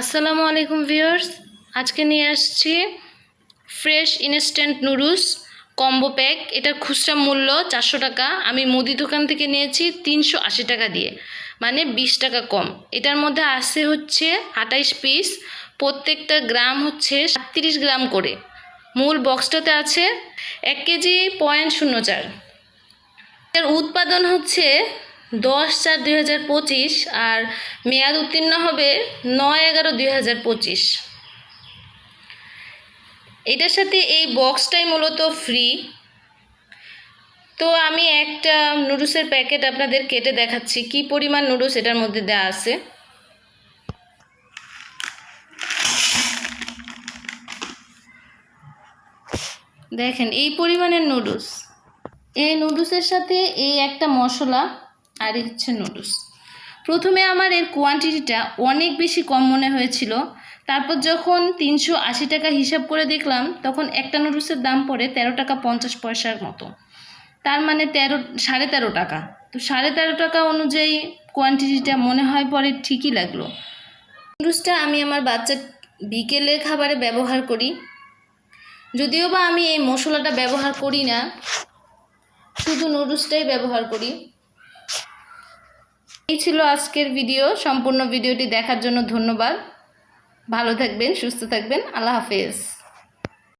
আসসালামু আলাইকুম ভিউয়ার্স। আজকে নিয়ে আসছি fresh instant noodles combo pack. এটার খুচরা মূল্য চারশো টাকা। আমি মুদি দোকান থেকে নিয়েছি তিনশো আশি টাকা দিয়ে মানে বিশ টাকা কম। এটার মধ্যে আছে হচ্ছে আটাইশ পিস। প্রত্যেকটা গ্রাম হচ্ছে সাতত্রিশ গ্রাম করে। মূল বক্সটাতে আছে এক কেজি পয়েন্ট শূন্য চার। এর উৎপাদন হচ্ছে দশ চার দুই হাজার পঁচিশ আর মেয়াদ উত্তীর্ণ হবে নয় এগারো দুই হাজার পঁচিশ। এটার সাথে এই বক্সটাই মূলত ফ্রি তো আমি একটা নুডলসের প্যাকেট আপনাদের কেটে দেখাচ্ছি, কি পরিমাণ নুডলস এটার মধ্যে দেওয়া আছে। দেখেন, এই পরিমাণের নুডলস। এই নুডলসের সাথে এই একটা মশলা আর এই হচ্ছে নুডলস প্রথমে আমার এর কোয়ান্টিটিটা অনেক বেশি কম মনে হয়েছিল। তারপর যখন তিনশো আশি টাকা হিসাব করে দেখলাম, তখন একটা নুডলসের দাম পড়ে তেরো টাকা পঞ্চাশ পয়সার মতো। তার মানে তেরো, সাড়ে তেরো টাকা। তো সাড়ে তেরো টাকা অনুযায়ী কোয়ান্টিটিটা মনে হয় পরে ঠিকই লাগল। নুডলসটা আমি আমার বাচ্চার বিকেলের খাবারে ব্যবহার করি। যদিও বা আমি এই মশলাটা ব্যবহার করি না, শুধু নুডলসটাই ব্যবহার করি। এই ছিল আজকের ভিডিও সম্পূর্ণ ভিডিওটি দেখার জন্য ধন্যবাদ। ভালো থাকবেন, সুস্থ থাকবেন। আল্লাহ হাফেজ।